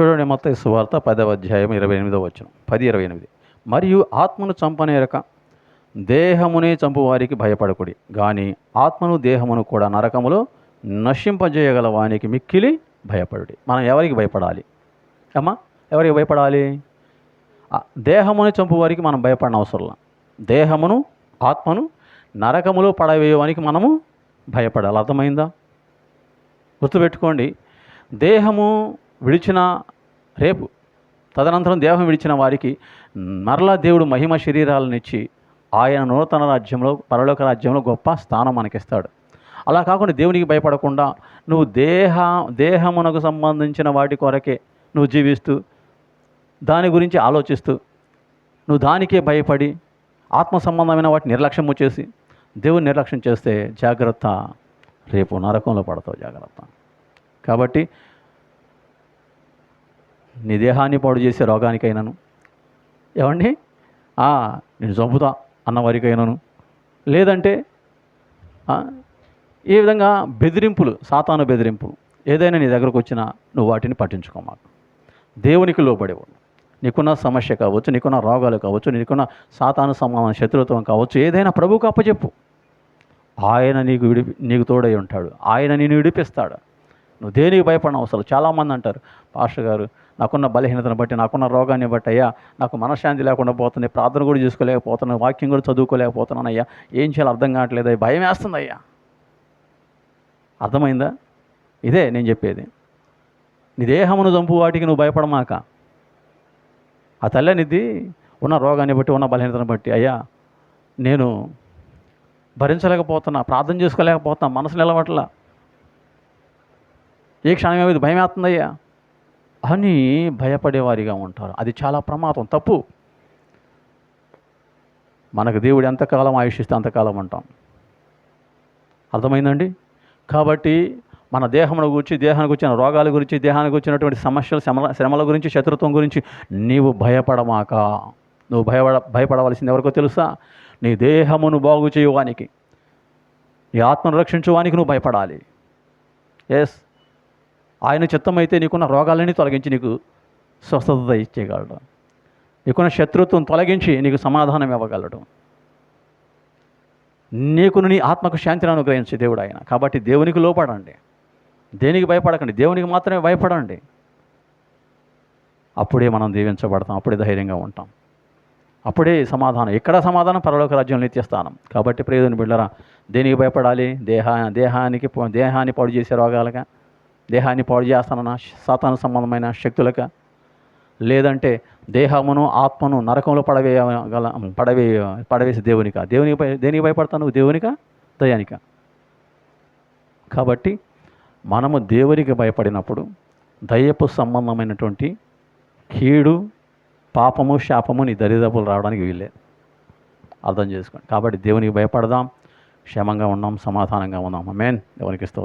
చూడండి మొత్తం సువార్త పదవ అధ్యాయం ఇరవై ఎనిమిదో వచ్చిన పది ఇరవై ఎనిమిది. మరియు ఆత్మను చంపనేరక దేహమునే చంపువారికి భయపడకుడి. కానీ ఆత్మను దేహమును కూడా నరకములో నశింపజేయగల వానికి మిక్కిలి భయపడుడి. మనం ఎవరికి భయపడాలి? అమ్మా ఎవరికి భయపడాలి? దేహమును చంపువారికి మనం భయపడిన అవసరం దేహమును ఆత్మను నరకములో పడవేయడానికి మనము భయపడాలి. అర్థమైందా? గుర్తుపెట్టుకోండి. దేహము విడిచిన రేపు తదనంతరం దేహం విడిచిన వారికి మరలా దేవుడు మహిమ శరీరాలను ఇచ్చి ఆయన నూతన రాజ్యంలో పరలోక రాజ్యంలో గొప్ప స్థానం మనకిస్తాడు. అలా కాకుండా దేవునికి భయపడకుండా నువ్వు దేహ దేహమునకు సంబంధించిన వాటి కొరకే నువ్వు జీవిస్తూ దాని గురించి ఆలోచిస్తూ నువ్వు దానికే భయపడి ఆత్మ సంబంధమైన వాటిని నిర్లక్ష్యము చేసి దేవుని నిర్లక్ష్యం చేస్తే జాగ్రత్త రేపు నరకంలో పడతావు జాగ్రత్త. కాబట్టి నీ దేహాన్ని పాడు చేసే రోగానికైనాను. ఏమండి? నేను చంపుతా అన్నవారికైనాను లేదంటే ఏ ఈ విధంగా బెదిరింపులు సాతాను బెదిరింపులు ఏదైనా నీ దగ్గరకు వచ్చినా నువ్వు వాటిని పట్టించుకోమాకు దేవునికి లోబడేవాడు. నీకున్న సమస్య కావచ్చు నీకున్న రోగాలు కావచ్చు నీకున్న సాతాను సమాన శత్రుత్వం కావచ్చు ఏదైనా ప్రభువుకు అప్పచెప్పు ఆయన నీకు విడిపి నీకు తోడై ఉంటాడు. ఆయన నేను విడిపిస్తాడు. నువ్వు దేనికి భయపడిన అవసరం చాలామంది అంటారు పాస్టర్ గారు నాకున్న బలహీనతను బట్టి నాకున్న రోగాన్ని బట్టి అయ్యా నాకు మనశ్శాంతి లేకుండా పోతుంది ప్రార్థన కూడా చేసుకోలేకపోతున్నాను వాక్యం కూడా చదువుకోలేకపోతున్నాను అయ్యా ఏం చేయాలో అర్థం కావట్లేదు అయ్యా భయం వేస్తుంది అయ్యా. అర్థమైందా? ఇదే నేను చెప్పేది. నీ దేహమును చంపు వాటికి నువ్వు భయపడమాక. ఆ తల్లనిది ఉన్న రోగాన్ని బట్టి ఉన్న బలహీనతను బట్టి అయ్యా నేను భరించలేకపోతున్నా ప్రార్థన చేసుకోలేకపోతున్నా మనసు నిలబట్ల ఏ క్షణం ఏమైంది భయం వేస్తుందయ్యా? అని భయపడేవారిగా ఉంటారు. అది చాలా ప్రమాదం. తప్పు. మనకు దేవుడు ఎంతకాలం ఆయుషిస్తే అంతకాలం ఉంటాం. అర్థమైందండి? కాబట్టి మన దేహమును గురించి దేహానికి వచ్చిన రోగాల గురించి దేహానికి వచ్చినటువంటి సమస్యలు శ్రమ శ్రమల గురించి శత్రుత్వం గురించి నీవు భయపడమాక. నువ్వు భయపడ భయపడవలసింది ఎవరికో తెలుసా? నీ దేహమును బాగు చేయవానికి. నీ ఆత్మను రక్షించువానికి నువ్వు భయపడాలి. ఎస్ ఆయన చిత్తమైతే నీకున్న రోగాలన్నీ తొలగించి నీకు స్వస్థత ఇచ్చేయగలడు. నీకున్న శత్రుత్వం తొలగించి నీకు సమాధానం ఇవ్వగలడు. నీకు నీ ఆత్మకు శాంతిని అనుగ్రహించే దేవుడు ఆయన. కాబట్టి దేవునికి లోపడండి. దేనికి భయపడకండి? దేవునికి మాత్రమే భయపడండి. అప్పుడే మనం దీవించబడతాం. అప్పుడే ధైర్యంగా ఉంటాం. అప్పుడే సమాధానం. ఎక్కడ సమాధానం? పరలోక రాజ్యం నిత్యస్థానం. కాబట్టి ప్రియదని బిళ్ళరా దేనికి భయపడాలి? దేహా దేహానికి దేహాన్ని పాడు చేసే రోగాలుగా దేహాన్ని పాడు చేస్తానన్న సాతాను సంబంధమైన శక్తులక లేదంటే దేహమును ఆత్మను నరకంలో పడవేయగల పడవే పడవేసి దేవునిక. దేవుని దేనికి భయపడతాను నువ్వు? దేవునిక? దయానిక. కాబట్టి మనము దేవునికి భయపడినప్పుడు దయ్యపు సంబంధమైనటువంటి కీడు పాపము శాపము నీ దరిదాపులు రావడానికి వీల్లేదు. అర్థం చేసుకోండి. కాబట్టి దేవునికి భయపడదాం క్షేమంగా ఉన్నాం సమాధానంగా ఉన్నాం. మేన్ దేవునికి స్తోత్రం.